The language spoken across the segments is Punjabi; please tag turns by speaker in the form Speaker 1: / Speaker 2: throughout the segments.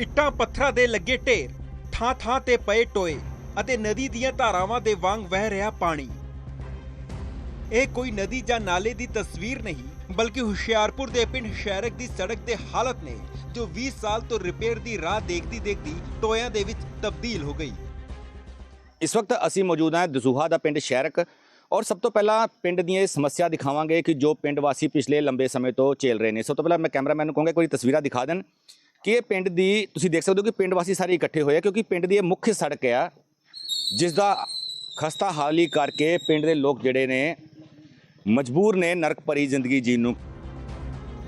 Speaker 1: ਇੱਟਾਂ ਪੱਥਰਾਂ ਦੇ ਲੱਗੇ ਢੇਰ ਥਾਂ ਥਾਂ ਤੇ ਪਏ ਟੋਏ ਅਤੇ ਨਦੀ ਦੀਆਂ ਧਾਰਾਵਾਂ ਦੇ ਵਾਂਗ ਵਹਿ ਰਿਹਾ ਪਾਣੀ। ਇਹ ਕੋਈ ਨਦੀ ਜਾਂ ਨਾਲੇ ਦੀ ਤਸਵੀਰ ਨਹੀਂ, ਬਲਕਿ ਹੁਸ਼ਿਆਰਪੁਰ ਦੇ ਪਿੰਡ ਸ਼ਹਿਰਕ ਦੀ ਸੜਕ ਦੇ ਹਾਲਤ ਨੇ, ਜੋ 20 ਸਾਲ ਤੋਂ ਰਿਪੇਅਰ ਦੀ ਰਾਹ ਦੇਖਦੀ ਦੇਖਦੀ ਟੋਇਆਂ ਦੇ ਵਿੱਚ ਤਬਦੀਲ ਹੋ ਗਈ।
Speaker 2: ਇਸ ਵਕਤ ਅਸੀਂ ਮੌਜੂਦ ਹਾਂ ਦਸੂਹਾ ਦਾ ਪਿੰਡ ਸ਼ਹਿਰਕ, ਔਰ ਸਭ ਤੋਂ ਪਹਿਲਾਂ ਪਿੰਡ ਦੀਆਂ ਇਹ ਸਮੱਸਿਆ ਦਿਖਾਵਾਂਗੇ ਕਿ ਜੋ ਪਿੰਡ ਵਾਸੀ ਪਿਛਲੇ ਲੰਬੇ ਸਮੇਂ ਤੋਂ ਝੇਲ ਰਹੇ ਨੇ। ਸਭ ਤੋਂ ਪਹਿਲਾਂ ਮੈਂ ਕੈਮਰਾਮੈਨ ਨੂੰ ਕਹਾਂਗਾ ਕੋਈ ਤਸਵੀਰਾਂ ਦਿਖਾ ਦੇਣ। ਕਿ ਇਹ ਪਿੰਡ ਦੀ, ਤੁਸੀਂ ਦੇਖ ਸਕਦੇ ਹੋ ਕਿ ਪਿੰਡ ਵਾਸੀ ਸਾਰੇ ਇਕੱਠੇ ਹੋਏ ਆ, ਕਿਉਂਕਿ ਪਿੰਡ ਦੀ ਇਹ ਮੁੱਖ ਸੜਕ ਆ ਜਿਸ ਦਾ ਖਸਤਾ ਹਾਲੀ ਕਰਕੇ ਪਿੰਡ ਦੇ ਲੋਕ ਜਿਹੜੇ ਨੇ, ਮਜਬੂਰ ਨੇ ਨਰਕ ਭਰੀ ਜ਼ਿੰਦਗੀ ਜੀਣ ਨੂੰ।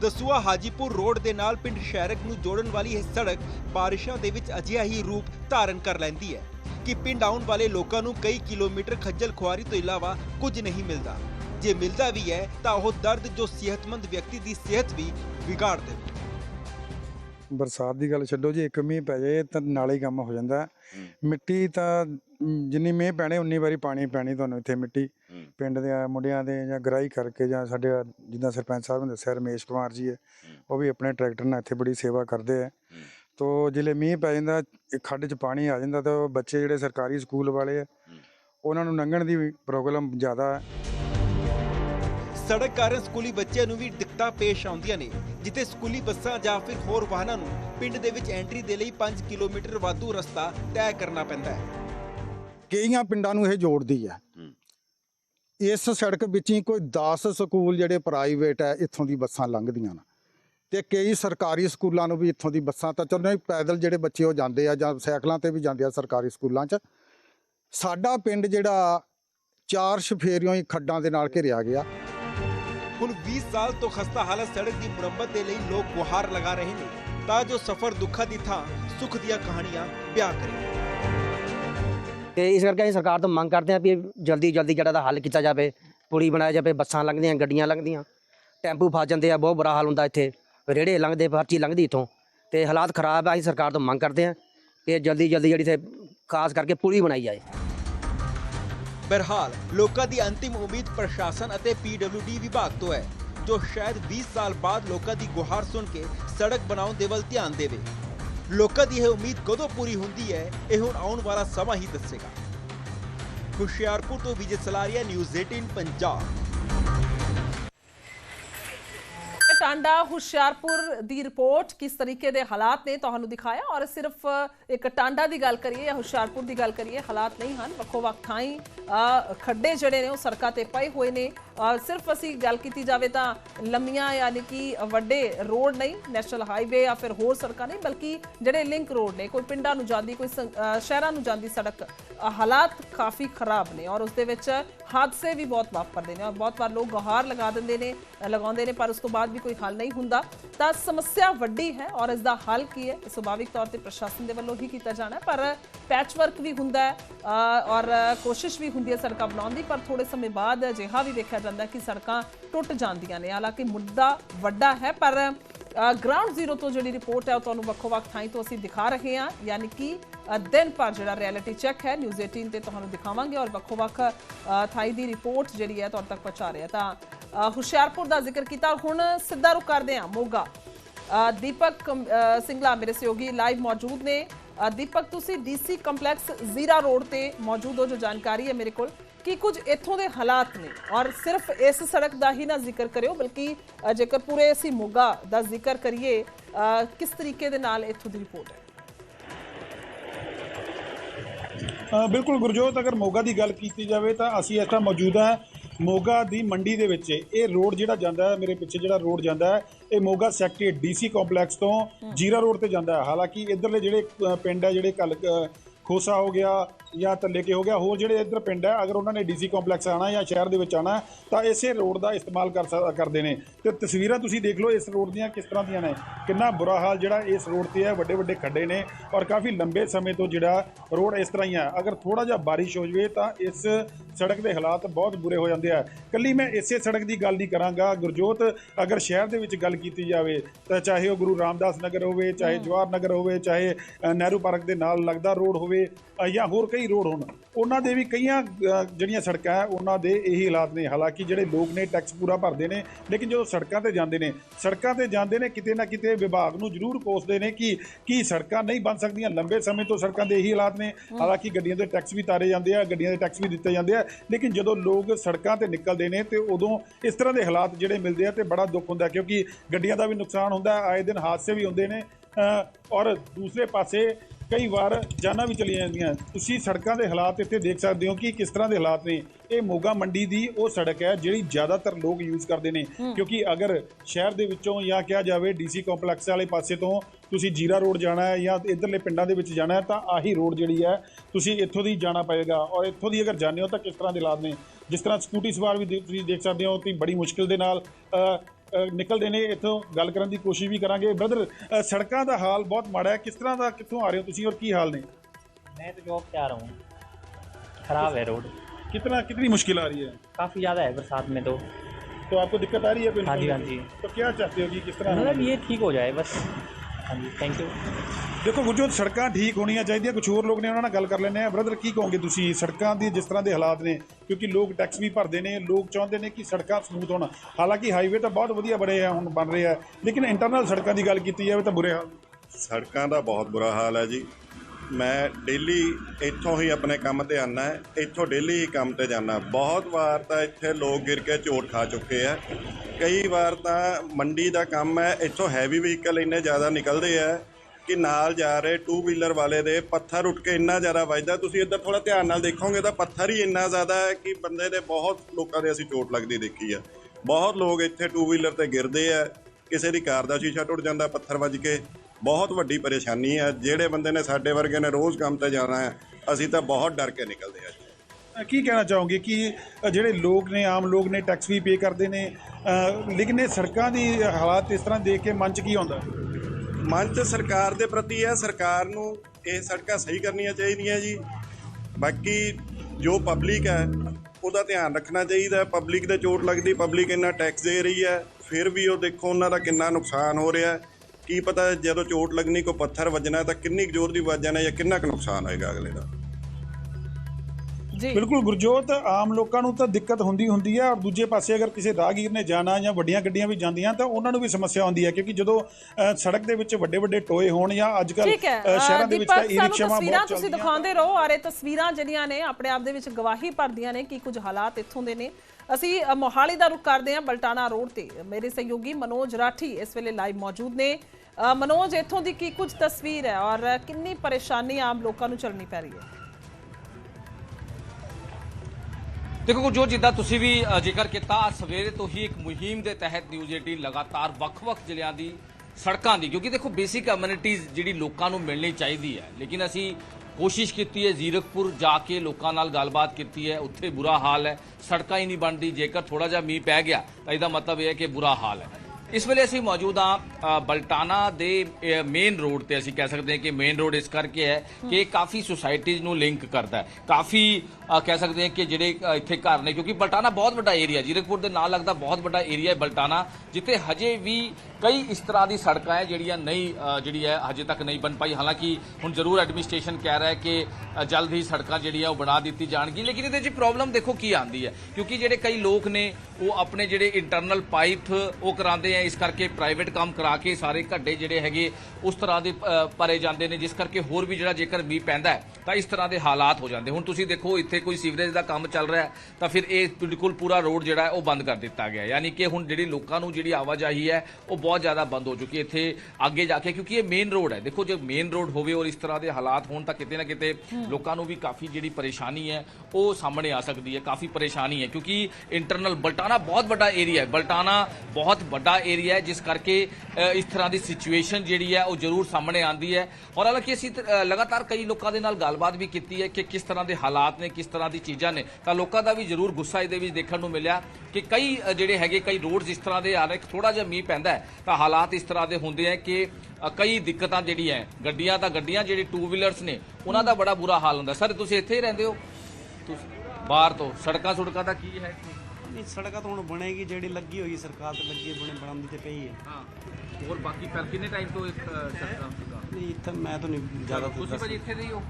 Speaker 1: ਦਸੂਆ ਹਾਜੀਪੁਰ ਰੋਡ ਦੇ ਨਾਲ ਪਿੰਡ ਸ਼ਹਿਰਕ ਨੂੰ ਜੋੜਨ ਵਾਲੀ ਇਹ ਸੜਕ ਬਾਰਿਸ਼ਾਂ ਦੇ ਵਿੱਚ ਅਜਿਹਾ ਹੀ ਰੂਪ ਧਾਰਨ ਕਰ ਲੈਂਦੀ ਹੈ ਕਿ ਪਿੰਡ ਆਉਣ ਵਾਲੇ ਲੋਕਾਂ ਨੂੰ ਕਈ ਕਿਲੋਮੀਟਰ ਖੱਜਲ ਖੁਆਰੀ ਤੋਂ ਇਲਾਵਾ ਕੁਝ ਨਹੀਂ ਮਿਲਦਾ। ਜੇ ਮਿਲਦਾ ਵੀ ਹੈ, ਤਾਂ ਉਹ ਦਰਦ ਜੋ ਸਿਹਤਮੰਦ ਵਿਅਕਤੀ ਦੀ ਸਿਹਤ ਵੀ ਵਿਗਾੜ ਦੇਵੇ।
Speaker 3: ਬਰਸਾਤ ਦੀ ਗੱਲ ਛੱਡੋ ਜੀ ਇੱਕ ਮੀਂਹ ਪੈ ਜਾਏ ਤਾਂ ਨਾਲੇ ਹੀ ਕੰਮ ਹੋ ਜਾਂਦਾ। ਮਿੱਟੀ ਤਾਂ ਜਿੰਨੀ ਮੀਂਹ ਪੈਣੇ ਉਨੀ ਵਾਰੀ ਪਾਣੀ ਪੈਣੀ ਤੁਹਾਨੂੰ ਇੱਥੇ ਮਿੱਟੀ। ਪਿੰਡ ਦੇ ਮੁੰਡਿਆਂ ਦੇ ਜਾਂ ਗਰਾਈ ਕਰਕੇ ਜਾਂ ਸਾਡੇ ਜਿੱਦਾਂ ਸਰਪੰਚ ਸਾਹਿਬ ਨੇ ਦੱਸਿਆ ਰਮੇਸ਼ ਕੁਮਾਰ ਜੀ ਹੈ ਉਹ ਵੀ ਆਪਣੇ ਟਰੈਕਟਰ ਨਾਲ ਇੱਥੇ ਬੜੀ ਸੇਵਾ ਕਰਦੇ ਆ ਤੋ ਜਿਲੇ ਮੀਂਹ ਪੈ ਜਾਂਦਾ ਖੱਡ 'ਚ ਪਾਣੀ ਆ ਜਾਂਦਾ ਤਾਂ ਉਹ ਬੱਚੇ ਜਿਹੜੇ ਸਰਕਾਰੀ ਸਕੂਲ ਵਾਲੇ ਆ ਉਹਨਾਂ ਨੂੰ ਲੰਘਣ ਦੀ ਪ੍ਰੋਬਲਮ ਜ਼ਿਆਦਾ ਹੈ।
Speaker 1: ਸੜਕ ਕਾਰਨ ਸਕੂਲੀ ਬੱਚਿਆਂ ਨੂੰ ਵੀ ਦਿੱਕਤਾਂ ਪੇਸ਼ ਆਉਂਦੀਆਂ ਨੇ ਜਿੱਥੇ ਸਕੂਲੀ ਬੱਸਾਂ ਜਾਂ ਫਿਰ ਹੋਰ ਵਾਹਨਾਂ ਨੂੰ ਪਿੰਡ ਦੇ ਵਿੱਚ ਐਂਟਰੀ ਦੇ ਲਈ 5 ਕਿਲੋਮੀਟਰ ਵਾਧੂ ਰਸਤਾ ਤੈਅ ਕਰਨਾ ਪੈਂਦਾ ਹੈ।
Speaker 4: ਕਈਆਂ ਪਿੰਡਾਂ ਨੂੰ ਇਹ ਜੋੜਦੀ ਹੈ। ਇਸ ਸੜਕ ਵਿੱਚ ਹੀ ਕੋਈ 10 ਸਕੂਲ ਜਿਹੜੇ ਪ੍ਰਾਈਵੇਟ ਹੈ ਇੱਥੋਂ ਦੀ ਬੱਸਾਂ ਲੰਘਦੀਆਂ ਨੇ। ਤੇ ਕਈ ਸਰਕਾਰੀ ਸਕੂਲਾਂ ਨੂੰ ਵੀ ਇੱਥੋਂ ਦੀ ਬੱਸਾਂ ਤਾਂ ਚਲੋ ਪੈਦਲ ਜਿਹੜੇ ਬੱਚੇ ਉਹ ਜਾਂਦੇ ਆ ਜਾਂ ਸਾਈਕਲਾਂ ਤੇ ਵੀ ਜਾਂਦੇ ਆ ਸਰਕਾਰੀ ਸਕੂਲਾਂ 'ਚ। ਸਾਡਾ ਪਿੰਡ ਜਿਹੜਾ ਚਾਰ ਸ਼ਫੇਰੀਆਂ ਹੀ ਖੱਡਾਂ ਦੇ ਨਾਲ ਘਿਰਿਆ ਗਿਆ।
Speaker 1: ਹੁਣ 20 ਸਾਲ ਤੋਂ ਖਸਤਾ ਹਾਲਤ ਸੜਕ ਦੀ ਮੁਰੰਮਤ ਦੇ ਲਈ ਲੋਕ ਗੁਹਾਰ ਲਗਾ ਰਹੇ ਨੇ ਤਾਂ ਜੋ ਸਫ਼ਰ ਦੁੱਖਾਂ ਦੀ ਥਾਂ, ਸੁੱਖ ਦੀਆਂ ਕਹਾਣੀਆਂ ਬਿਆਨ ਕਰੇ।
Speaker 5: ਤੇ ਇਸ ਕਰਕੇ ਅਸੀਂ ਸਰਕਾਰ ਤੋਂ ਮੰਗ ਕਰਦੇ ਹਾਂ ਵੀ ਜਲਦੀ ਜਲਦੀ ਜਿਹੜਾ ਦਾ ਹੱਲ ਕੀਤਾ ਜਾਵੇ, ਪੁਲੀ ਬਣਾਇਆ ਜਾਵੇ, ਬੱਸਾਂ ਲੰਘਦੀਆਂ, ਗੱਡੀਆਂ ਲੰਘਦੀਆਂ, ਟੈਂਪੂ ਫਸ ਜਾਂਦੇ ਆ, ਬਹੁਤ ਬੁਰਾ ਹਾਲ ਹੁੰਦਾ ਇੱਥੇ, ਰੇੜੇ ਲੰਘਦੇ, ਪਰਚੀ ਲੰਘਦੀ ਇਥੋਂ, ਤੇ ਹਾਲਾਤ ਖਰਾਬ ਆ, ਅਸੀਂ ਸਰਕਾਰ ਤੋਂ ਮੰਗ ਕਰਦੇ ਹਾਂ ਕਿ ਜਲਦੀ ਜਲਦੀ ਜਿਹੜੀ ਇੱਥੇ ਖਾਸ ਕਰਕੇ ਪੁਲੀ ਬਣਾਈ ਜਾਏ।
Speaker 1: ਬਹਰਹਾਲ ਲੋਕਾਂ ਦੀ ਅੰਤਿਮ ਉਮੀਦ ਪ੍ਰਸ਼ਾਸਨ ਅਤੇ ਪੀਡਬਲਯੂਡੀ ਵਿਭਾਗ ਤੋਂ ਹੈ, ਜੋ ਸ਼ਾਇਦ 20 ਸਾਲ ਬਾਅਦ ਲੋਕਾਂ ਦੀ ਗੁਹਾਰ ਸੁਣ ਕੇ ਸੜਕ ਬਣਾਉਣ ਦੇ ਵੱਲ ਧਿਆਨ ਦੇਵੇ। ਲੋਕਾਂ ਦੀ ਇਹ ਉਮੀਦ ਕਦੋਂ ਪੂਰੀ ਹੁੰਦੀ ਹੈ, ਇਹ ਹੁਣ ਆਉਣ ਵਾਲਾ ਸਮਾਂ ਹੀ ਦੱਸੇਗਾ। ਹੁਸ਼ਿਆਰਪੁਰ ਤੋਂ ਵਿਜੇ ਸਲਾਰੀਆ, ਨਿਊਜ਼ 18 ਪੰਜਾਬ।
Speaker 6: ਟਾਂਡਾ ਹੁਸ਼ਿਆਰਪੁਰ ਦੀ ਰਿਪੋਰਟ ਕਿਸ ਤਰੀਕੇ ਦੇ ਹਾਲਾਤ ਨੇ ਤੁਹਾਨੂੰ ਦਿਖਾਇਆ ਔਰ ਸਿਰਫ ਇੱਕ ਟਾਂਡਾ ਦੀ ਗੱਲ ਕਰੀਏ ਜਾਂ ਹੁਸ਼ਿਆਰਪੁਰ ਦੀ ਗੱਲ ਕਰੀਏ ਹਾਲਾਤ ਨਹੀਂ ਹਨ ਵੱਖੋ ਵੱਖ ਥਾਈਂ ਅ, ਖੱਡੇ ਜਿਹੜੇ ਨੇ ਉਹ ਸੜਕਾਂ ਤੇ ਪਏ ਹੋਏ ਨੇ। ਸਿਰਫ ਅਸੀਂ ਗੱਲ ਕੀਤੀ ਜਾਵੇ ਤਾਂ ਲੰਮੀਆਂ ਯਾਨੀ ਕਿ ਵੱਡੇ ਰੋਡ ਨਹੀਂ, ਨੈਸ਼ਨਲ ਹਾਈਵੇ ਜਾਂ ਫਿਰ ਹੋਰ ਸੜਕਾਂ ਨਹੀਂ, ਬਲਕਿ ਜਿਹੜੇ ਲਿੰਕ ਰੋਡ ਨੇ, ਕੋਈ ਪਿੰਡਾਂ ਨੂੰ ਜਾਂਦੀ, ਕੋਈ ਸੰ- ਸ਼ਹਿਰਾਂ ਨੂੰ ਜਾਂਦੀ ਸੜਕ ਹਾਲਾਤ ਕਾਫੀ ਖਰਾਬ ਨੇ ਔਰ ਉਸ ਦੇ ਵਿੱਚ ਹਾਦਸੇ ਵੀ ਬਹੁਤ ਵਾਪਰਦੇ ਨੇ ਔਰ ਬਹੁਤ ਵਾਰ ਲੋਕ ਗੁਹਾਰ ਲਗਾ ਦਿੰਦੇ ਨੇ, ਲਗਾਉਂਦੇ ਨੇ, ਪਰ ਉਸ ਤੋਂ ਬਾਅਦ ਵੀ ਕੋਈ ਹੱਲ ਨਹੀਂ ਹੁੰਦਾ। ਤਾਂ ਸਮੱਸਿਆ ਵੱਡੀ ਹੈ ਔਰ ਇਸ ਦਾ ਹੱਲ ਕੀ ਹੈ, ਸੁਭਾਵਿਕ ਤੌਰ ਤੇ ਪ੍ਰਸ਼ਾਸਨ ਦੇ ਵੱਲੋਂ ਹੀ ਕੀਤਾ ਜਾਣਾ ਪਰ ਪੈਚ ਵਰਕ ਵੀ ਹੁੰਦਾ ਹੈ ਔਰ ਕੋਸ਼ਿਸ਼ ਵੀ ਹੁੰਦੀ ਹੈ ਸੜਕਾਂ ਬਣਾਉਣ ਦੀ, ਪਰ ਥੋੜੇ ਸਮੇਂ ਬਾਅਦ ਅਜਿਹਾ ਵੀ ਦੇਖਿਆ ਜਾਂਦਾ ਕਿ ਸੜਕਾਂ ਟੁੱਟ ਜਾਂਦੀਆਂ ਨੇ। ਹਾਲਾਂਕਿ ਮੁੱਦਾ ਵੱਡਾ ਹੈ, ਪਰ ਗਰਾਊਂਡ ਜ਼ੀਰੋ ਤੋਂ ਜਿਹੜੀ ਰਿਪੋਰਟ ਹੈ, ਉਹ ਤੁਹਾਨੂੰ ਵੱਖੋ ਵੱਖ ਥਾਈਂ ਤੋਂ ਅਸੀਂ ਦਿਖਾ ਰਹੇ ਹਾਂ। ਯਾਨੀ ਕਿ ਦਿਨ ਪਰ ਜਿਹੜਾ ਰਿਐਲਿਟੀ ਚੈੱਕ ਹੈ ਨਿਊਜ਼ 18 ਤੇ ਤੁਹਾਨੂੰ ਦਿਖਾਵਾਂਗੇ ਔਰ ਵੱਖੋ ਵੱਖ ਥਾਈ ਦੀ ਰਿਪੋਰਟ ਜਿਹੜੀ ਹੈ, ਤੁਹਾਡੇ ਤੱਕ ਪਹੁੰਚਾ ਰਹੇ ਤਾਂ ਹੁਸ਼ਿਆਰਪੁਰ ਦਾ ਜ਼ਿਕਰ ਕੀਤਾ, ਹੁਣ ਸਿੱਧਾ ਰੁਕ ਕਰਦੇ ਹਾਂ, ਮੋਗਾ। ਦੀਪਕ ਸਿੰਗਲਾ ਮੇਰੇ ਸਹਿਯੋਗੀ ਲਾਈਵ ਮੌਜੂਦ ਨੇ। ਦੀਪਕ, ਤੁਸੀਂ ਡੀਸੀ ਕੰਪਲੈਕਸ ਜ਼ੀਰਾ ਰੋਡ ਤੇ ਮੌਜੂਦ ਹੋ, ਜੋ ਜਾਣਕਾਰੀ ਹੈ ਮੇਰੇ ਕੋਲ। ਕੀ ਕੁਝ ਇੱਥੋਂ ਦੇ ਹਾਲਾਤ ਨੇ। ਔਰ ਸਿਰਫ ਇਸ ਸੜਕ ਦਾ ਹੀ ਨਾ ਜ਼ਿਕਰ ਕਰਿਓ ਬਲਕਿ ਜੇਕਰ ਪੂਰੇ ਅਸੀਂ ਮੋਗਾ ਦਾ ਜ਼ਿਕਰ ਕਰੀਏ ਕਿਸ ਤਰੀਕੇ ਦੇ ਨਾਲ ਇੱਥੋਂ ਦੀ ਰਿਪੋਰਟ ਹੈ?
Speaker 7: ਬਿਲਕੁਲ ਗੁਰਜੋਤ ਅਗਰ ਮੋਗਾ ਦੀ ਗੱਲ ਕੀਤੀ ਜਾਵੇ ਤਾਂ ਅਸੀਂ ਇੱਥੇ ਮੌਜੂਦ ਹਾਂ। ਮੋਗਾ ਦੀ ਮੰਡੀ ਦੇ ਵਿੱਚ ਇਹ ਰੋਡ ਜਿਹੜਾ ਜਾਂਦਾ ਹੈ ਮੇਰੇ ਪਿੱਛੇ ਜਿਹੜਾ ਰੋਡ ਜਾਂਦਾ ਹੈ ਇਹ ਮੋਗਾ ਸੈਕਟਰੀ ਡੀਸੀ ਕੰਪਲੈਕਸ ਤੋਂ ਜੀਰਾ ਰੋਡ ਤੇ ਜਾਂਦਾ ਹੈ। ਹਾਲਾਂਕਿ ਇਧਰਲੇ ਜਿਹੜੇ ਪਿੰਡ ਹੈ ਜਿਹੜੇ ਕੱਲ ਖੋਸਾ ਹੋ ਗਿਆ ਜਾਂ ਤੱਲੇਕੇ ਹੋ ਗਿਆ ਹੋਰ ਜਿਹੜੇ ਇੱਧਰ ਪਿੰਡ ਹੈ ਅਗਰ ਉਹਨਾਂ ਨੇ ਡੀਸੀ ਕੰਪਲੈਕਸ ਆਣਾ ਜਾਂ ਸ਼ਹਿਰ ਦੇ ਵਿੱਚ ਆਣਾ ਤਾਂ ਇਸੇ ਰੋਡ ਦਾ ਇਸਤੇਮਾਲ ਕਰ ਕਰਦੇ ਨੇ। ਤੇ ਤਸਵੀਰਾਂ ਤੁਸੀਂ ਦੇਖ ਲਓ ਇਸ ਰੋਡ ਦੀਆਂ ਕਿਸ ਤਰ੍ਹਾਂ ਦੀਆਂ ਨੇ। ਕਿੰਨਾ ਬੁਰਾ ਹਾਲ ਜਿਹੜਾ ਇਸ ਰੋਡ ਤੇ ਹੈ ਵੱਡੇ ਵੱਡੇ ਖੱਡੇ ਨੇ ਔਰ ਕਾਫੀ ਲੰਬੇ ਸਮੇਂ ਤੋਂ ਜਿਹੜਾ ਰੋਡ ਇਸ ਤਰ੍ਹਾਂ ਹੀ ਹੈ। ਅਗਰ ਥੋੜਾ ਜਿਹਾ ਬਾਰਿਸ਼ ਹੋ ਜਵੇ ਤਾਂ ਇਸ ਸੜਕ ਦੇ ਹਾਲਾਤ ਬਹੁਤ ਬੁਰੇ ਹੋ ਜਾਂਦੇ ਆ। ਕੱਲੀ ਮੈਂ ਇਸੇ ਸੜਕ ਦੀ ਗੱਲ ਨਹੀਂ ਕਰਾਂਗਾ। ਗੁਰਜੋਤ ਅਗਰ ਸ਼ਹਿਰ ਦੇ ਵਿੱਚ ਗੱਲ ਕੀਤੀ ਜਾਵੇ ਤਾਂ ਚਾਹੇ ਉਹ ਗੁਰੂ ਰਾਮਦਾਸ ਨਗਰ ਹੋਵੇ ਚਾਹੇ ਜਵਾਹਰ ਨਗਰ ਹੋਵੇ ਚਾਹੇ ਨਹਿਰੂ ਪਾਰਕ ਦੇ ਨਾਲ ਲੱਗਦਾ ਰੋਡ ਹੋਵੇ ਜਾਂ ਹੋਰ ਕਈ ਰੋਡ ਹੋਣ। ਉਹਨਾਂ ਦੇ ਵੀ ਕਈਆਂ ਜਿਹੜੀਆਂ ਸੜਕਾਂ ਹੈ ਉਹਨਾਂ ਦੇ ਇਹੀ ਹਾਲਾਤ ਨੇ। ਹਾਲਾਂਕਿ ਜਿਹੜੇ ਲੋਕ ਨੇ ਟੈਕਸ ਪੂਰਾ ਭਰਦੇ ਨੇ ਲੇਕਿਨ ਜਦੋਂ ਸੜਕਾਂ ਤੇ ਜਾਂਦੇ ਨੇ ਸੜਕਾਂ ਤੇ ਜਾਂਦੇ ਨੇ ਕਿਤੇ ਨਾ ਕਿਤੇ ਵਿਭਾਗ ਨੂੰ ਜ਼ਰੂਰ ਕੋਸਦੇ ਨੇ ਕਿ ਕੀ ਸੜਕਾਂ ਨਹੀਂ ਬਣ ਸਕਦੀਆਂ। ਲੰਬੇ ਸਮੇਂ ਤੋਂ ਸੜਕਾਂ ਦੇ ਇਹੀ ਹਾਲਾਤ ਨੇ। ਹਾਲਾਂਕਿ ਗੱਡੀਆਂ ਦੇ ਟੈਕਸ ਵੀ ਤਾਰੇ ਜਾਂਦੇ ਆ ਗੱਡੀਆਂ ਦੇ ਟੈਕਸ ਵੀ ਦਿੱਤੇ ਜਾਂਦੇ ਆ ਲੇਕਿਨ ਜਦੋਂ ਲੋਕ ਸੜਕਾਂ ਤੇ ਨਿਕਲਦੇ ਨੇ ਤੇ ਉਦੋਂ ਇਸ ਤਰ੍ਹਾਂ ਦੇ ਹਾਲਾਤ ਜਿਹੜੇ ਮਿਲਦੇ ਆ ਤੇ ਬੜਾ ਦੁੱਖ ਹੁੰਦਾ ਕਿਉਂਕਿ ਗੱਡੀਆਂ ਦਾ ਵੀ ਨੁਕਸਾਨ ਹੁੰਦਾ ਆਏ ਦਿਨ ਹਾਦਸੇ ਵੀ ਹੁੰਦੇ ਨੇ ਔਰ ਦੂਸਰੇ ਪਾਸੇ ਕਈ ਵਾਰ ਜਾਨਾਂ ਵੀ ਚਲੀਆਂ ਜਾਂਦੀਆਂ। ਤੁਸੀਂ ਸੜਕਾਂ ਦੇ ਹਾਲਾਤ ਇੱਥੇ ਦੇਖ ਸਕਦੇ ਹੋ ਕਿ ਕਿਸ ਤਰ੍ਹਾਂ ਦੇ ਹਾਲਾਤ ਨੇ। ਇਹ ਮੋਗਾ ਮੰਡੀ ਦੀ ਉਹ ਸੜਕ ਹੈ ਜਿਹੜੀ ਜ਼ਿਆਦਾਤਰ ਲੋਕ ਯੂਜ਼ ਕਰਦੇ ਨੇ। ਕਿਉਂਕਿ ਅਗਰ ਸ਼ਹਿਰ ਦੇ ਵਿੱਚੋਂ ਜਾਂ ਕਿਹਾ ਜਾਵੇ ਡੀਸੀ ਕੰਪਲੈਕਸ ਵਾਲੇ ਪਾਸੇ ਤੋਂ ਤੁਸੀਂ ਜੀਰਾ ਰੋਡ ਜਾਣਾ ਹੈ ਜਾਂ ਇਧਰਲੇ ਪਿੰਡਾਂ ਦੇ ਵਿੱਚ ਜਾਣਾ ਹੈ ਤਾਂ ਆਹੀ ਰੋਡ ਜਿਹੜੀ ਹੈ ਤੁਸੀਂ ਇੱਥੋਂ ਦੀ ਜਾਣਾ ਪਏਗਾ। ਔਰ ਇੱਥੋਂ ਦੀ ਅਗਰ ਜਾਂਦੇ ਹੋ ਤਾਂ ਕਿਸ ਤਰ੍ਹਾਂ ਦੇ ਹਾਲਾਤ ਨੇ। ਜਿਸ ਤਰ੍ਹਾਂ ਸਕੂਟੀ ਸਵਾਰ ਵੀ ਤੁਸੀਂ ਦੇਖ ਸਕਦੇ ਹੋ ਕਿ ਬੜੀ ਮੁਸ਼ਕਿਲ ਦੇ ਨਾਲ ਨਿਕਲਦੇ ਨੇ ਇੱਥੋਂ ਗੱਲ ਕਰਨ ਦੀ ਕੋਸ਼ਿਸ਼ ਵੀ ਕਰਾਂਗੇ ਬ੍ਰਦਰ ਸੜਕਾਂ ਦਾ ਹਾਲ ਬਹੁਤ ਮਾੜਾ ਹੈ ਕਿਸ ਤਰ੍ਹਾਂ ਦਾ ਕਿੱਥੋਂ ਆ ਰਹੇ ਹੋ ਤੁਸੀਂ ਔਰ ਕੀ ਹਾਲ ਨੇ
Speaker 8: मैं तो जॉब पे आ रहा हूँ खराब है रोड
Speaker 7: कितना कितनी मुश्किल आ रही है
Speaker 8: काफ़ी ज़्यादा है बरसात में तो
Speaker 7: तो आपको दिक्कत आ रही है कोई
Speaker 8: हाँ जी हाँ
Speaker 7: निकलने
Speaker 8: जी
Speaker 7: में? तो क्या चाहते हो कि किस तरह
Speaker 8: मतलब ये ठीक हो जाए बस हाँ जी थैंक यू
Speaker 7: ਦੇਖੋ ਗੁਰਜੋਤ, ਸੜਕਾਂ ਠੀਕ ਹੋਣੀਆਂ ਚਾਹੀਦੀਆਂ ਕੁਝ ਹੋਰ ਲੋਕ ਨੇ ਉਹਨਾਂ ਨਾਲ ਗੱਲ ਕਰ ਲੈਂਦੇ ਆ ਬ੍ਰਦਰ, ਕੀ ਕਹੋਗੇ ਤੁਸੀਂ? ਸੜਕਾਂ ਦੀ ਜਿਸ ਤਰ੍ਹਾਂ ਦੇ ਹਾਲਾਤ ਨੇ, ਕਿਉਂਕਿ ਲੋਕ ਟੈਕਸ ਵੀ ਭਰਦੇ ਨੇ, ਲੋਕ ਚਾਹੁੰਦੇ ਨੇ ਕਿ ਸੜਕਾਂ ਸਮੂਥ ਹੋਣ। ਹਾਲਾਂਕਿ ਹਾਈਵੇ ਤਾਂ ਬਹੁਤ ਵਧੀਆ ਬਣੇ ਆ, ਹੁਣ ਬਣ ਰਹੇ ਆ ਲੇਕਿਨ ਇੰਟਰਨਲ ਸੜਕਾਂ ਦੀ ਗੱਲ ਕੀਤੀ ਜਾਵੇ ਤਾਂ ਬੁਰੇ ਹਾਲ।
Speaker 9: ਸੜਕਾਂ ਦਾ ਬਹੁਤ ਬੁਰਾ ਹਾਲ ਹੈ ਜੀ। ਮੈਂ ਡੇਲੀ ਇੱਥੋਂ ਹੀ ਆਪਣੇ ਕੰਮ ਤੇ ਆਨਾ ਹੈ, ਇੱਥੋਂ ਡੇਲੀ ਹੀ ਕੰਮ ਤੇ ਜਾਣਾ ਬਹੁਤ ਵਾਰ ਤਾਂ ਇੱਥੇ ਲੋਕ ਗਿਰ ਕੇ ਚੋਟ ਖਾ ਚੁੱਕੇ ਆ। ਕਈ ਵਾਰ ਤਾਂ ਮੰਡੀ ਦਾ ਕੰਮ ਹੈ, ਇੱਥੋਂ ਹੈਵੀ ਵਹੀਕਲ ਇੰਨੇ ਜ਼ਿਆਦਾ ਨਿਕਲਦੇ ਆ ਕਿ ਨਾਲ ਜਾ ਰਹੇ ਟੂ ਵੀਲਰ ਵਾਲੇ ਦੇ ਪੱਥਰ ਉੱਠ ਕੇ ਇੰਨਾ ਜ਼ਿਆਦਾ ਵੱਜਦਾ। ਤੁਸੀਂ ਇੱਧਰ ਥੋੜਾ ਧਿਆਨ ਨਾਲ ਦੇਖੋਗੇ ਤਾਂ ਪੱਥਰ ਹੀ ਇੰਨਾ ਜ਼ਿਆਦਾ ਹੈ ਕਿ ਬੰਦੇ ਦੇ ਬਹੁਤ ਲੋਕਾਂ ਦੇ ਅਸੀਂ ਚੋਟ ਲੱਗਦੀ ਦੇਖੀ ਆ। ਬਹੁਤ ਲੋਕ ਇੱਥੇ ਟੂ ਵੀਲਰ ਤੇ ਗਿਰਦੇ ਆ, ਕਿਸੇ ਦੀ ਕਾਰ ਦਾ ਸ਼ੀਸ਼ਾ ਟੁੱਟ ਜਾਂਦਾ, ਪੱਥਰ ਵੱਜ ਕੇ। ਬਹੁਤ ਵੱਡੀ ਪਰੇਸ਼ਾਨੀ ਹੈ ਜਿਹੜੇ ਬੰਦੇ ਨੇ ਸਾਡੇ ਵਰਗੇ ਨੇ ਰੋਜ਼ ਕੰਮ ਤੇ ਜਾਣਾ ਹੈ, ਅਸੀਂ ਤਾਂ ਬਹੁਤ ਡਰ ਕੇ ਨਿਕਲਦੇ ਆ। ਜੀ
Speaker 7: ਕੀ ਕਹਿਣਾ ਚਾਹੋਗੇ ਕਿ ਜਿਹੜੇ ਲੋਕ ਨੇ, ਆਮ ਲੋਕ ਨੇ ਟੈਕਸ ਵੀ ਪੇ ਕਰਦੇ ਨੇ ਲੇਕਿਨ ਇਹ ਸੜਕਾਂ ਦੀ ਹਾਲਾਤ ਇਸ ਤਰ੍ਹਾਂ ਦੇਖ ਕੇ ਮਨ 'ਚ ਕੀ ਆਉਂਦਾ?
Speaker 9: ਮੰਚ ਸਰਕਾਰ ਦੇ ਪ੍ਰਤੀ ਹੈ, ਸਰਕਾਰ ਨੂੰ ਇਹ ਸੜਕਾਂ ਸਹੀ ਕਰਨੀਆਂ ਚਾਹੀਦੀਆਂ ਜੀ। ਬਾਕੀ ਜੋ ਪਬਲਿਕ ਹੈ, ਉਹਦਾ ਧਿਆਨ ਰੱਖਣਾ ਚਾਹੀਦਾ ਪਬਲਿਕ ਦੇ ਚੋਟ ਲੱਗਦੀ ਪਬਲਿਕ ਇੰਨਾ ਟੈਕਸ ਦੇ ਰਹੀ ਹੈ, ਫਿਰ ਵੀ ਉਹ ਦੇਖੋ ਉਹਨਾਂ ਦਾ ਕਿੰਨਾ ਨੁਕਸਾਨ ਹੋ ਰਿਹਾ ਕੀ ਪਤਾ ਜਦੋਂ ਚੋਟ ਲੱਗਣੀ, ਕੋਈ ਪੱਥਰ ਵੱਜਣਾ ਤਾਂ ਕਿੰਨੀ ਕੁ ਜ਼ੋਰ ਦੀ ਵੱਜ ਜਾਣਾ ਜਾਂ ਕਿੰਨਾ ਕੁ ਨੁਕਸਾਨ ਹੋਏਗਾ ਅਗਲੇ ਦਾ।
Speaker 7: ਬਿਲਕੁਲ ਗੁਰਜੋਤ ਆਮ ਲੋਕਾਂ ਨੂੰ ਤਾਂ ਦਿੱਕਤ ਹੁੰਦੀ ਹੁੰਦੀ ਹੈ ਔਰ ਦੂਜੇ ਪਾਸੇ ਅਗਰ ਕਿਸੇ ਰਾਹਗੀਰ ਨੇ ਜਾਣਾ ਜਾਂ ਵੱਡੀਆਂ ਗੱਡੀਆਂ ਵੀ ਜਾਂਦੀਆਂ ਤਾਂ ਉਹਨਾਂ ਨੂੰ ਵੀ ਸਮੱਸਿਆ ਆਉਂਦੀ ਹੈ ਕਿਉਂਕਿ ਜਦੋਂ ਸੜਕ ਦੇ ਵਿੱਚ ਵੱਡੇ ਵੱਡੇ ਟੋਏ ਹੋਣ ਜਾਂ ਅੱਜ ਕੱਲ ਸ਼ਹਿਰਾਂ ਦੇ ਵਿੱਚ ਤਾਂ ਈ ਰਿਕਸ਼ਾਵਾਂ ਬਹੁਤ
Speaker 6: ਤੁਸੀਂ
Speaker 7: ਚੱਲਦੀਆਂ।
Speaker 6: ਦਿਖਾਉਂਦੇ ਰਹੋ ਔਰ ਇਹ ਤਸਵੀਰਾਂ ਜਿਹੜੀਆਂ ਨੇ ਆਪਣੇ ਆਪ ਦੇ ਵਿੱਚ ਗਵਾਹੀ ਭਰਦੀਆਂ ਨੇ ਕਿ ਕੁਝ ਹਾਲਾਤ ਇੱਥੋਂ ਦੇ ਨੇ। ਅਸੀਂ ਮੋਹਾਲੀ ਦਾ ਰੁਖ ਕਰਦੇ ਹਾਂ ਬਲਟਾਣਾ ਰੋਡ ਤੇ। ਮੇਰੇ ਸਹਿਯੋਗੀ ਮਨੋਜ ਰਾਠੀ ਇਸ ਵੇਲੇ ਲਾਈਵ ਮੌਜੂਦ ਨੇ। ਮਨੋਜ ਇੱਥੋਂ ਦੀ ਕੀ ਕੁਝ ਤਸਵੀਰ ਹੈ ਔਰ ਕਿੰਨੀ ਪਰੇਸ਼ਾਨੀ ਆਮ ਲੋਕਾਂ ਨੂੰ ਝੱਲਣੀ ਪੈ ਰਹੀ ਹੈ?
Speaker 10: ਦੇਖੋ ਜੋ ਜਿੱਦਾਂ ਤੁਸੀਂ ਵੀ ਜ਼ਿਕਰ ਕੀਤਾ ਸਵੇਰੇ ਤੋਂ ਹੀ ਇੱਕ ਮੁਹਿੰਮ ਦੇ ਤਹਿਤ ਨਿਊਜ਼ 18 ਲਗਾਤਾਰ ਵੱਖ-ਵੱਖ ਜ਼ਿਲ੍ਹਿਆਂ ਦੀ ਸੜਕਾਂ ਦੀ, ਕਿਉਂਕਿ ਦੇਖੋ ਬੇਸਿਕ ਅਮਿਨਿਟੀਜ਼ ਜਿਹੜੀ ਲੋਕਾਂ ਨੂੰ ਮਿਲਣੀ ਚਾਹੀਦੀ ਹੈ, ਲੇਕਿਨ ਅਸੀਂ ਕੋਸ਼ਿਸ਼ ਕੀਤੀ ਹੈ ਜ਼ੀਰਕਪੁਰ ਜਾ ਕੇ ਲੋਕਾਂ ਨਾਲ ਗੱਲਬਾਤ ਕੀਤੀ ਹੈ, ਉੱਥੇ ਬੁਰਾ ਹਾਲ ਹੈ, ਸੜਕਾਂ ਹੀ ਨਹੀਂ ਬਣਦੀ, ਜੇਕਰ ਥੋੜਾ ਜਿਹਾ ਮੀਂਹ ਪੈ ਗਿਆ, ਤਾਂ ਇਹਦਾ ਮਤਲਬ ਇਹ ਹੈ ਕਿ ਬੁਰਾ ਹਾਲ ਹੈ। ਇਸ ਵੇਲੇ ਅਸੀਂ ਮੌਜੂਦ ਹਾਂ ਬਲਟਾਨਾ ਦੇ ਮੇਨ ਰੋਡ ਤੇ ਅਸੀਂ ਕਹਿ ਸਕਦੇ ਹਾਂ ਕਿ ਮੇਨ ਰੋਡ ਇਸ ਕਰਕੇ ਹੈ ਕਿ ਕਾਫੀ ਸੁਸਾਇਟੀਜ਼ ਨੂੰ ਲਿੰਕ ਕਰਦਾ ਹੈ। ਕਾਫੀ ਕਹਿ ਸਕਦੇ ਹਾਂ ਕਿ ਜਿਹੜੇ ਇੱਥੇ ਘਰ ਨੇ, ਕਿਉਂਕਿ ਬਲਟਾਨਾ ਬਹੁਤ ਵੱਡਾ ਏਰੀਆ ਜੀਰਕਪੁਰ ਦੇ ਨਾਲ ਲੱਗਦਾ ਬਹੁਤ ਵੱਡਾ ਏਰੀਆ ਹੈ ਬਲਟਾਣਾ, ਜਿੱਥੇ ਹਜੇ ਵੀ ਕਈ ਇਸ ਤਰ੍ਹਾਂ ਦੀ ਸੜਕਾਂ ਹੈ ਜਿਹੜੀਆਂ ਨਹੀਂ ਜਿਹੜੀ ਹੈ ਹਜੇ ਤੱਕ ਨਹੀਂ ਬਣ ਪਾਈ। ਹਾਲਾਂਕਿ ਹੁਣ ਜ਼ਰੂਰ ਐਡਮਿਨਿਸਟ੍ਰੇਸ਼ਨ ਕਹਿ ਰਿਹਾ ਹੈ ਕਿ ਜਲਦ ਹੀ ਸੜਕਾਂ ਜਿਹੜੀਆਂ ਉਹ ਬਣਾ ਦਿੱਤੀ ਜਾਣਗੀ ਲੇਕਿਨ ਇਹਦੇ 'ਚ ਪ੍ਰੋਬਲਮ ਦੇਖੋ ਕੀ ਆਂਦੀ ਹੈ? ਕਿਉਂਕਿ ਜਿਹੜੇ ਕਈ ਲੋਕ ਨੇ, ਉਹ ਆਪਣੇ ਜਿਹੜੇ ਇੰਟਰਨਲ ਪਾਈਪ ਉਹ ਕਰਾਉਂਦੇ ਆ ਇਸ ਕਰਕੇ ਪ੍ਰਾਈਵੇਟ ਕੰਮ ਕਰਾ ਕੇ ਸਾਰੇ ਘੱਡੇ ਜਿਹੜੇ ਹੈਗੇ ਉਸ ਤਰ੍ਹਾਂ ਦੇ ਭਰੇ ਜਾਂਦੇ ਨੇ ਜਿਸ ਕਰਕੇ ਹੋਰ ਵੀ ਜਿਹੜਾ ਜੇਕਰ ਮੀਂਹ ਪੈਂਦਾ ਹੈ ਤਾਂ ਇਸ ਤਰ੍ਹਾਂ ਦੇ ਹਾਲਾਤ ਹੋ ਜਾਂਦੇ। ਹੁਣ ਤੁਸੀਂ ਦੇਖੋ ਇੱਥੇ ਕੋਈ ਸੀਵਰੇਜ ਦਾ ਕੰਮ ਚੱਲ ਰਿਹਾ ਹੈ ਤਾਂ ਫਿਰ ਇਹ ਬਿਲਕੁਲ ਪੂਰਾ ਰੋਡ ਜਿਹੜਾ ਹੈ ਉਹ ਬੰਦ ਕਰ ਦਿੱਤਾ ਗਿਆ ਹੈ। ਯਾਨੀ ਕਿ ਹੁਣ ਜਿਹੜੀ ਲੋਕਾਂ ਨੂੰ ਜਿਹੜੀ ਆਵਾਜਾਈ ਹੈ ਉਹ ਬਹੁਤ ਜ਼ਿਆਦਾ ਬੰਦ ਹੋ ਚੁੱਕੀ ਹੈ ਇੱਥੇ ਅੱਗੇ ਜਾ ਕੇ ਕਿਉਂਕਿ ਇਹ ਮੇਨ ਰੋਡ ਹੈ। ਦੇਖੋ ਜੇ ਮੇਨ ਰੋਡ ਹੋਵੇ ਔਰ ਇਸ ਤਰ੍ਹਾਂ ਦੇ ਹਾਲਾਤ ਹੋਣ ਤਾਂ ਕਿਤੇ ਨਾ ਕਿਤੇ ਲੋਕਾਂ ਨੂੰ ਵੀ ਕਾਫੀ ਜਿਹੜੀ ਪਰੇਸ਼ਾਨੀ ਹੈ ਉਹ ਸਾਹਮਣੇ ਆ ਸਕਦੀ ਹੈ ਕਾਫੀ ਪਰੇਸ਼ਾਨੀ ਹੈ। ਕਿਉਂਕਿ ਇੰਟਰਨਲ ਬਲਟਾਣਾ ਬਹੁਤ ਵੱਡਾ ਏਰੀਆ ਹੈ। ਬਲਟਾਣਾ ਬਹੁਤ ਵੱਡਾ ਏਰੀਆ ਹੈ ਜਿਸ ਕਰਕੇ ਇਸ ਤਰ੍ਹਾਂ ਦੀ ਸਿਚੁਏਸ਼ਨ ਜਿਹੜੀ ਹੈ ਉਹ ਜ਼ਰੂਰ ਸਾਹਮਣੇ ਆਂਦੀ ਹੈ। ਔਰ ਹਾਲਾਂਕਿ ਅਸੀਂ ਲਗਾਤਾਰ ਕਈ ਲੋਕਾਂ ਦੇ ਨਾਲ ਗੱਲਬਾਤ ਵੀ ਕੀਤੀ ਹੈ ਕਿ ਕਿਸ ਤਰ੍ਹਾਂ ਦੇ ਹਾਲਾਤ ਨੇ ਕਿਸ ਤਰ੍ਹਾਂ ਦੀ ਚੀਜ਼ਾਂ ਨੇ। ਤਾਂ ਲੋਕਾਂ ਦਾ ਵੀ ਜ਼ਰੂਰ ਗੁੱਸਾ ਇਹਦੇ ਵਿੱਚ ਦੇਖਣ ਨੂੰ ਮਿਲਿਆ ਕਿ ਕਈ ਜਿਹੜੇ ਹੈਗੇ ਕਈ ਰੋਡਸ ਇਸ ਤਰ੍ਹਾਂ ਦੇ ਆ ਰਹੇ ਥੋੜਾ ਜਿਹਾ ਮੀਂਹ ਪੈਂਦਾ ਤਾਂ ਹਾਲਾਤ ਇਸ ਤਰ੍ਹਾਂ ਦੇ ਹੁੰਦੇ ਆ ਕਿ ਕਈ ਦਿੱਕਤਾਂ ਜਿਹੜੀਆਂ ਹੈ, ਗੱਡੀਆਂ ਤਾਂ ਗੱਡੀਆਂ ਜਿਹੜੇ ਟੂ ਵੀਲਰਸ ਨੇ ਉਹਨਾਂ ਦਾ ਬੜਾ ਬੁਰਾ ਹਾਲ ਹੁੰਦਾ। ਸਰ ਤੁਸੀਂ ਇੱਥੇ ਹੀ ਰਹਿੰਦੇ ਹੋ? ਤੁਸੀਂ ਬਾਹਰ ਤੋਂ ਸੜਕਾਂ ਸੁੜਕਾਂ ਦਾ ਕੀ ਹੈ?
Speaker 11: ਨਹੀਂ ਸੜਕਾਂ ਤਾਂ ਹੁਣ ਬਣੇਗੀ ਜਿਹੜੀ ਲੱਗੀ ਹੋਈ ਸਰਕਾਰ ਤੇ ਲੱਗੀ ਹੈ, ਬਣੇ ਬਣਾਉਂਦੀ ਤੇ ਪਈ ਹੈ।
Speaker 10: ਹਾਂ ਹੋਰ ਬਾਕੀ ਫਿਰ ਕਿੰਨੇ ਟਾਈਮ ਤੋਂ ਇਸ ਸੜਕਾਂ
Speaker 11: ਨਹੀਂ ਇੱਥੇ ਮੈਂ ਤਾਂ ਨਹੀਂ ਜ਼ਿਆਦਾ
Speaker 10: ਤੁਸੀਂ ਭਾਜੀ ਇੱਥੇ ਦੇ ਹੀ ਹੋ।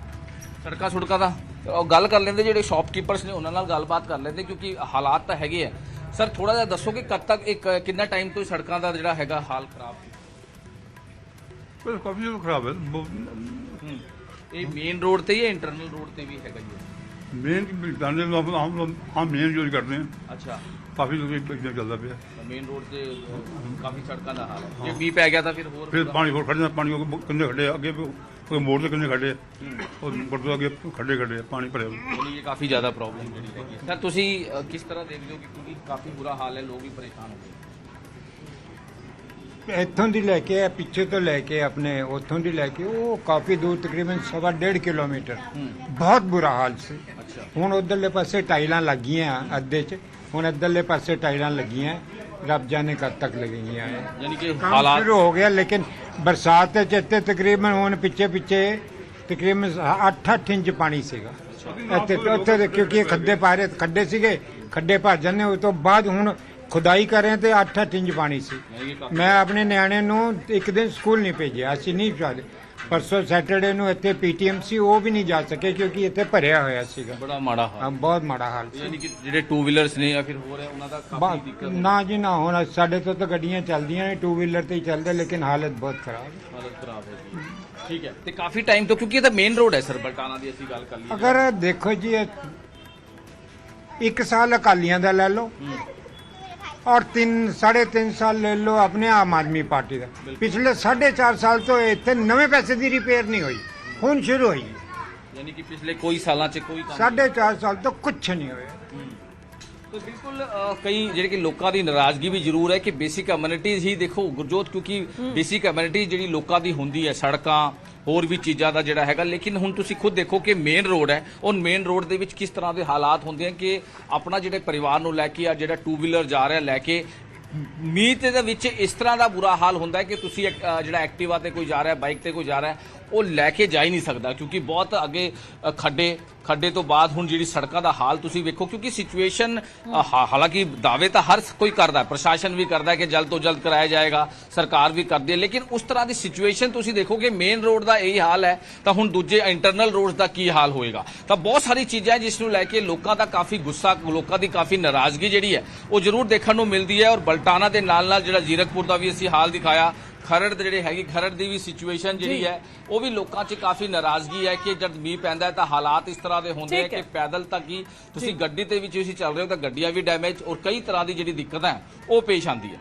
Speaker 10: ਸੜਕਾਂ ਸੁੜਕਾਂ ਦਾ ਉਹ ਗੱਲ ਕਰ ਲੈਂਦੇ ਜਿਹੜੇ ਸ਼ਾਪਕੀਪਰਸ ਨੇ ਉਹਨਾਂ ਨਾਲ ਗੱਲਬਾਤ ਕਰ ਲੈਂਦੇ ਕਿਉਂਕਿ ਹਾਲਾਤ ਤਾਂ ਹੈਗੇ ਆ। ਸਰ ਥੋੜਾ ਜਿਹਾ ਦੱਸੋ ਕਿ ਕਦ ਤੱਕ ਇੱਕ ਕਿੰਨਾ ਟਾਈਮ ਤੋਂ ਸੜਕਾਂ ਦਾ ਜਿਹੜਾ ਹੈਗਾ ਹਾਲ ਖਰਾਬ
Speaker 12: ਬਸ ਕਾਫੀ ਖਰਾਬ ਹੈ।
Speaker 10: ਹੂੰ ਇਹ ਮੇਨ ਰੋਡ ਤੇ ਜਾਂ ਇੰਟਰਨਲ ਰੋਡ ਤੇ ਵੀ ਹੈਗਾ ਜੀ।
Speaker 12: ਮੇਨ ਜਾਣੇ ਨੂੰ ਆਪਾਂ ਹਮ ਹਮ ਮੇਨ ਯੂਜ਼ ਕਰਦੇ ਹਾਂ।
Speaker 10: ਅੱਛਾ।
Speaker 12: ਕਾਫੀ ਲੋਕ ਇੱਦਾਂ ਚੱਲਦਾ ਪਿਆ।
Speaker 10: ਮੇਨ ਰੋਡ ਤੇ ਕਾਫੀ ਸੜਕਾਂ ਦਾ ਹਾਲ ਹੈ। ਜੇ ਮੀਂਹ ਪੈ ਗਿਆ ਤਾਂ ਫਿਰ ਹੋਰ
Speaker 12: ਫਿਰ ਪਾਣੀ ਹੋਰ ਖੜ ਜਾਂਦਾ ਪਾਣੀ ਉਹ ਕਿੰਨੇ ਖੜੇ ਆ, ਅੱਗੇ ਵੀ ਕੋਈ ਮੋੜ ਤੇ ਕਿੰਨੇ ਖੜੇ ਆ। ਉਹ ਗੁਰਦੁਆਰਾ ਅੱਗੇ ਖੜੇ ਖੜੇ ਆ, ਪਾਣੀ ਭਰਿਆ ਹੋਇਆ।
Speaker 10: ਇਹ ਕਾਫੀ ਜ਼ਿਆਦਾ ਪ੍ਰੋਬਲਮ ਜਿਹੜੀ ਹੈਗੀ ਹੈ। ਸਰ ਤੁਸੀਂ ਕਿਸ ਤਰ੍ਹਾਂ ਦੇਖਦੇ ਹੋ ਕਿ ਕਿਉਂਕਿ ਕਾਫੀ ਬੁਰਾ ਹਾਲ ਹੈ ਲੋਕ ਵੀ ਪਰੇਸ਼ਾਨ ਹੋ ਗਏ।
Speaker 13: ਇੱਥੋਂ ਦੀ ਲੈ ਕੇ ਪਿੱਛੇ ਤੋਂ ਲੈ ਕੇ ਆਪਣੇ ਉੱਥੋਂ ਦੀ ਲੈ ਕੇ ਉਹ ਕਾਫੀ ਦੂਰ ਤਕਰੀਬਨ ਸਵਾ ਡੇਢ ਕਿਲੋਮੀਟਰ। ਬਹੁਤ ਬੁਰਾ ਹਾਲ ਸੀ। ਹੁਣ ਉਧਰਲੇ ਪਾਸੇ ਟਾਈਲਾਂ ਲੱਗੀਆਂ ਅੱਧੇ 'ਚ। ਹੁਣ ਇੱਧਰਲੇ ਪਾਸੇ ਟਾਈਲਾਂ ਲੱਗੀਆਂ ਰੱਬ ਜਾਣੇ ਕਦ ਤੱਕ ਲੱਗਣਗੀਆਂ
Speaker 10: ਯਾਨੀ ਕਿ
Speaker 13: ਕੰਮ
Speaker 10: ਹਾਲਾਤ
Speaker 13: ਸ਼ੁਰੂ ਹੋ ਗਿਆ ਲੇਕਿਨ ਬਰਸਾਤ ਚ ਇੱਥੇ ਤਕਰੀਬਨ ਹੁਣ ਪਿੱਛੇ ਪਿੱਛੇ ਤਕਰੀਬਨ 8-8 ਇੰਚ ਪਾਣੀ ਸੀਗਾ। ਇੱਥੇ ਉੱਥੇ ਦੇ ਕਿਉਂਕਿ ਖੱਡੇ ਪਾਰੇ ਖੱਡੇ ਸੀਗੇ ਖੱਡੇ ਭਰ ਜਾਂਦੇ ਉਸ ਤੋਂ ਬਾਅਦ ਹੁਣ ਖੁਦਾਈ ਕਰੇ ਤੇ 8-8 ਇੰਚ ਪਾਣੀ ਸੀ। ਮੈਂ ਆਪਣੇ ਨਿਆਣੇ ਨੂੰ ਇੱਕ ਦਿਨ ਸਕੂਲ ਨਹੀਂ ਭੇਜਿਆ ਅਸੀਂ ਨਹੀਂ ਜਾਂਦੇ ਪਰਸੋਂ ਸੈਟਰਡੇ ਨੂੰ ਇੱਥੇ ਪੀਟੀਐਮ ਸੀ ਉਹ ਵੀ ਨਹੀਂ ਜਾ ਸਕੇ ਕਿਉਂਕਿ ਇੱਥੇ ਭਰਿਆ ਹੋਇਆ ਸੀਗਾ।
Speaker 10: ਬੜਾ ਮਾੜਾ ਹਾਲ
Speaker 13: ਹਾਂ, ਬਹੁਤ ਮਾੜਾ ਹਾਲ ਸੀ।
Speaker 10: ਯਾਨੀ ਕਿ ਜਿਹੜੇ ਟੂ ਵੀਲਰਸ ਨੇ ਜਾਂ ਫਿਰ ਹੋਰ ਹੈ ਉਹਨਾਂ ਦਾ ਕਾਫੀ
Speaker 13: ਬਾ-
Speaker 10: ਦਿੱਕਤ ਹੈ।
Speaker 13: ਨਾ ਜੀ ਨਾ ਹੁਣ ਸਾਡੇ ਤੋਂ ਤਾਂ ਗੱਡੀਆਂ ਚੱਲਦੀਆਂ ਨੇ ਟੂ ਵੀਲਰ ਤੇ ਹੀ ਚੱਲਦੇ ਲੇਕਿਨ ਹਾਲਤ ਬਹੁਤ ਖਰਾਬ ਹੈ।
Speaker 10: ਹਾਲਤ ਖਰਾਬ ਹੈ ਜੀ। ਠੀਕ ਹੈ ਤੇ ਕਾਫੀ ਟਾਈਮ ਤੋਂ ਕਿਉਂਕਿ ਇਹ ਤਾਂ ਮੇਨ ਰੋਡ ਹੈ ਸਰ ਬਲਟਾਣਾ ਦੀ ਅਸੀਂ ਗੱਲ ਕਰ ਲਈਏ।
Speaker 13: ਅਗਰ ਦੇਖੋ ਜੀ ਇਹ ਇੱਕ ਸਾਲ ਅਕਾਲੀਆਂ ਦਾ ਲੈ ਲਓ ਔਰ ਤਿੰਨ ਸਾਢੇ ਤਿੰਨ ਸਾਲ ਲੈ ਲਓ ਆਪਣੇ ਆਮ ਆਦਮੀ ਪਾਰਟੀ ਦਾ। ਪਿਛਲੇ ਸਾਢੇ ਚਾਰ ਸਾਲ ਤੋਂ ਇੱਥੇ ਨਵੇਂ ਪੈਸੇ ਦੀ ਰਿਪੇਅਰ ਨਹੀਂ ਹੋਈ। ਹੁਣ ਸ਼ੁਰੂ ਹੋਈ। ਹੈ।
Speaker 10: ਯਾਨੀ ਕਿ ਪਿਛਲੇ ਕੋਈ ਸਾਲਾਂ 'ਚ ਕੋਈ ਕੰਮ
Speaker 13: ਸਾਢੇ ਚਾਰ ਸਾਲ ਤੋਂ ਕੁਝ ਨਹੀਂ ਹੋਇਆ।
Speaker 10: ਤਾਂ ਬਿਲਕੁਲ ਕਈ ਜਿਹੜੇ ਕਿ ਲੋਕਾਂ ਦੀ ਨਾਰਾਜ਼ਗੀ ਵੀ ਜ਼ਰੂਰ ਹੈ ਕਿ ਬੇਸਿਕ ਕਮਿਊਨਿਟੀਜ਼ ਹੀ ਦੇਖੋ ਗੁਰਜੋਤ ਕਿਉਂਕਿ ਬੇਸਿਕ ਕਮਿਊਨਿਟੀ ਜਿਹੜੀ ਲੋਕਾਂ ਦੀ ਹੁੰਦੀ ਹੈ ਸੜਕਾਂ ਹੋਰ ਵੀ ਚੀਜ਼ਾਂ ਦਾ ਜਿਹੜਾ ਹੈਗਾ ਲੇਕਿਨ ਹੁਣ ਤੁਸੀਂ ਖੁਦ ਦੇਖੋ ਕਿ ਮੇਨ ਰੋਡ ਹੈ ਉਹ ਮੇਨ ਰੋਡ ਦੇ ਵਿੱਚ ਕਿਸ ਤਰ੍ਹਾਂ ਦੇ ਹਾਲਾਤ ਹੁੰਦੇ ਆ ਕਿ ਆਪਣਾ ਜਿਹੜੇ ਪਰਿਵਾਰ ਨੂੰ ਲੈ ਕੇ ਆ ਜਿਹੜਾ ਟੂ ਵੀਲਰ ਜਾ ਰਿਹਾ ਲੈ ਕੇ ਮੀਂਹ ਦੇ ਵਿੱਚ ਇਸ ਤਰ੍ਹਾਂ ਦਾ ਬੁਰਾ ਹਾਲ ਹੁੰਦਾ ਹੈ ਕਿ ਤੁਸੀਂ ਇੱਕ, ਜਿਹੜਾ ਐਕਟਿਵਾ ਤੇ ਕੋਈ ਜਾ ਰਿਹਾ ਬਾਈਕ ਤੇ ਕੋਈ ਜਾ ਰਿਹਾ ਉਹ ਲੈ ਕੇ ਜਾ ਹੀ ਨਹੀਂ ਸਕਦਾ ਕਿਉਂਕਿ ਬਹੁਤ ਅੱਗੇ ਖੱਡੇ ਖੱਡੇ ਤੋਂ ਬਾਅਦ ਹੁਣ ਜਿਹੜੀ ਸੜਕਾਂ ਦਾ ਹਾਲ ਤੁਸੀਂ ਵੇਖੋ ਕਿਉਂਕਿ ਸਿਚੁਏਸ਼ਨ ਹਾਲਾਂਕਿ ਦਾਅਵੇ ਤਾਂ ਹਰ ਕੋਈ ਕਰਦਾ ਪ੍ਰਸ਼ਾਸਨ ਵੀ ਕਰਦਾ ਕਿ ਜਲਦ ਤੋਂ ਜਲਦ ਕਰਾਇਆ ਜਾਏਗਾ ਸਰਕਾਰ ਵੀ ਕਰਦੀ ਹੈ ਲੇਕਿਨ ਉਸ ਤਰ੍ਹਾਂ ਦੀ ਸਿਚੁਏਸ਼ਨ ਤੁਸੀਂ ਦੇਖੋਗੇ ਮੇਨ ਰੋਡ ਦਾ ਇਹੀ ਹਾਲ ਹੈ ਤਾਂ ਹੁਣ ਦੂਜੇ ਇੰਟਰਨਲ ਰੋਡਸ ਦਾ ਕੀ ਹਾਲ ਹੋਏਗਾ? ਤਾਂ ਬਹੁਤ ਸਾਰੀ ਚੀਜ਼ਾਂ ਜਿਸ ਨੂੰ ਲੈ ਕੇ ਲੋਕਾਂ ਦਾ ਕਾਫੀ ਗੁੱਸਾ ਲੋਕਾਂ ਦੀ ਕਾਫੀ ਨਾਰਾਜ਼ਗੀ ਜਿਹੜੀ ਹੈ ਉਹ ਜ਼ਰੂਰ ਦੇਖਣ ਨੂੰ ਮਿਲਦੀ ਹੈ ਔਰ ਬਲਟਾਣਾ ਦੇ ਨਾਲ ਨਾਲ ਜਿਹੜਾ ਜ਼ੀਰਕਪੁਰ ਦਾ ਵੀ ਅਸੀਂ ਹਾਲ ਦਿਖਾਇਆ ਖਰੜ ਦੇ ਜਿਹੜੇ ਹੈਗੀ ਖਰੜ ਦੀ ਵੀ ਸਿਚੁਏਸ਼ਨ ਜਿਹੜੀ ਹੈ ਉਹ ਵੀ ਲੋਕਾਂ 'ਚ ਕਾਫੀ ਨਾਰਾਜ਼ਗੀ ਹੈ ਕਿ ਜਦ ਮੀਂਹ ਪੈਂਦਾ ਹੈ ਤਾਂ ਹਾਲਾਤ ਇਸ ਤਰ੍ਹਾਂ ਦੇ ਹੁੰਦੇ
Speaker 6: ਹੈ।
Speaker 10: ਕਿ ਪੈਦਲ ਤੱਕ ਹੀ ਤੁਸੀਂ ਗੱਡੀ ਤੇ ਵੀ ਤੁਸੀਂ ਚੱਲ ਰਹੇ ਹੋ ਤਾਂ ਗੱਡੀਆਂ ਵੀ ਡੈਮੇਜ ਔਰ ਕਈ ਤਰ੍ਹਾਂ ਦੀ ਜਿਹੜੀ ਦਿੱਕਤ ਹੈ ਉਹ ਪੇਸ਼ ਆਉਂਦੀ ਹੈ।